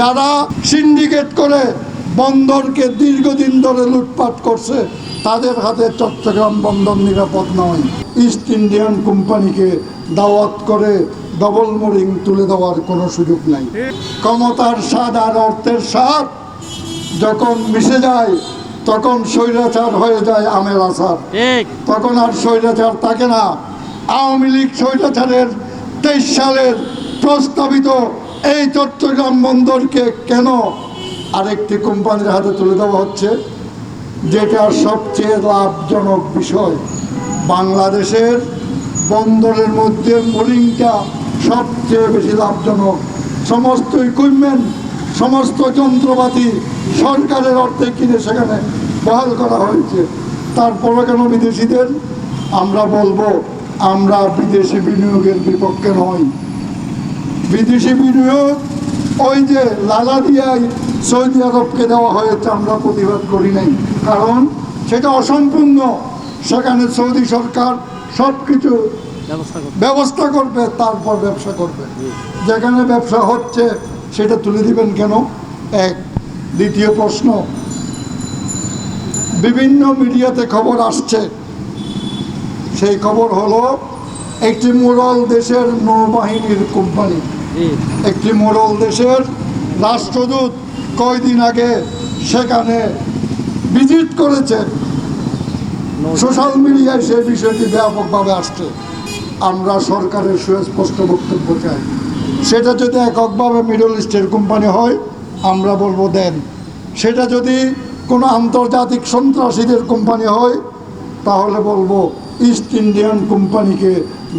যারা সিন্ডিকেট করে বন্দরকে দীর্ঘদিন ধরে লুটপাট করছে তাদের হাতে চট্টগ্রাম বন্দর নিরাপদ নয়। ইস্ট ইন্ডিয়ান কোম্পানিকে দাওয়াত করে ডবল মোরিং তুলে দেওয়ার কোনো সুযোগ নাই। ক্ষমতার স্বাদ আর অর্থের স্বাদ যখন মিশে যায় তখন স্বৈরাচার হয়ে যায় আমের আসার তখন আর স্বৈরাচার থাকে না। আওয়ামী লীগ স্বৈরাচারের তেইশ সালের প্রস্তাবিত এই চট্টগ্রাম বন্দরকে কেন আরেকটি কোম্পানির হাতে তুলে দেওয়া হচ্ছে? যেটা সবচেয়ে লাভজনক বিষয়। বাংলাদেশের বন্দরের মধ্যে মোরিংটা সবচেয়ে বেশি লাভজনক। সমস্ত ইকুইপমেন্ট সমস্ত যন্ত্রপাতি সরকারের অর্থে কিনে সেখানে বহাল করা হয়েছে। তারপরে কেন বিদেশিদের? আমরা বলব, আমরা বিদেশি বিনিয়োগের বিপক্ষে নই বিদেশি বিনিয়োগ ওই যে লালা দিয়াই সৌদি আরবকে দেওয়া হয়েছে আমরা প্রতিবাদ করি নাই। কারণ সেটা অসম্পূর্ণ। সেখানে সৌদি সরকার সব কিছু ব্যবস্থা করবে তারপর ব্যবসা করবে। যেখানে ব্যবসা হচ্ছে সেটা তুলে দিবেন কেন? এক দ্বিতীয় প্রশ্ন বিভিন্ন মিডিয়াতে খবর আসছে। সেই খবর হলো একটি মোড়ল দেশের নৌবাহিনীর কোম্পানি একটি মোড়ল দেশের রাষ্ট্রদূত কয়দিন আগে সেখানে ভিজিট করেছে সোশ্যাল মিডিয়ায় সেই বিষয়টি ব্যাপকভাবে আসছে। আমরা সরকারের সুস্পষ্ট বক্তব্য চাই। সেটা যদি এককভাবে মিডল ইস্টের কোম্পানি হয়, আমরা বলব দেন। সেটা যদি কোনো আন্তর্জাতিক সন্ত্রাসীদের কোম্পানি হয়, তাহলে বলব ইস্ট ইন্ডিয়ান কোম্পানিকে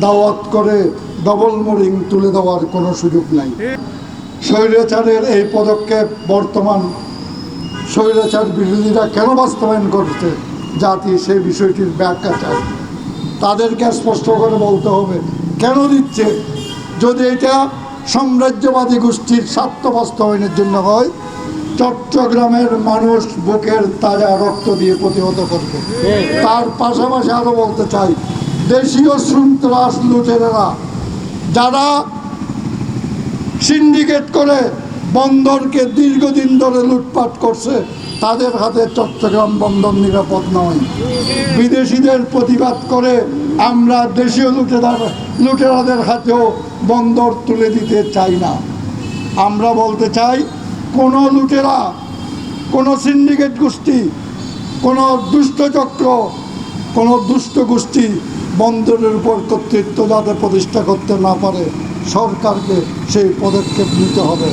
দাওয়াত করে ডবল মোরিং তুলে দেওয়ার কোনো সুযোগ নাই। স্বৈরাচারের এই পদক্ষেপ বর্তমান স্বৈরাচার বিরোধীরা কেন বাস্তবায়ন করছে জাতি সেই বিষয়টির ব্যাখ্যা চায়। তাদেরকে স্পষ্ট করে বলতে হবে কেন দিচ্ছে? যদি এটা সাম্রাজ্যবাদী গোষ্ঠীর স্বার্থ বাস্তবায়নের জন্য হয় চট্টগ্রামের মানুষ বুকের তাজা রক্ত দিয়ে প্রতিহত করবে। তার পাশাপাশি আরও বলতে চাই দেশীয় সন্ত্রাস লুটেরেরা যারা সিন্ডিকেট করে বন্দরকে দীর্ঘদিন ধরে লুটপাট করছে, তাদের হাতে চট্টগ্রাম বন্দর নিরাপদ নয়। বিদেশিদের প্রতিবাদ করে আমরা দেশীয় লুটেরার লুটেরাদের হাতেও বন্দর তুলে দিতে চাই না। আমরা বলতে চাই, কোনো লুটেরা, কোনো সিন্ডিকেট গোষ্ঠী, কোনো দুষ্টচক্র কোনো দুষ্ট গোষ্ঠী বন্দরের উপর কর্তৃত্ব যাতে প্রতিষ্ঠা করতে না পারে সরকারকে সেই পদক্ষেপ নিতে হবে।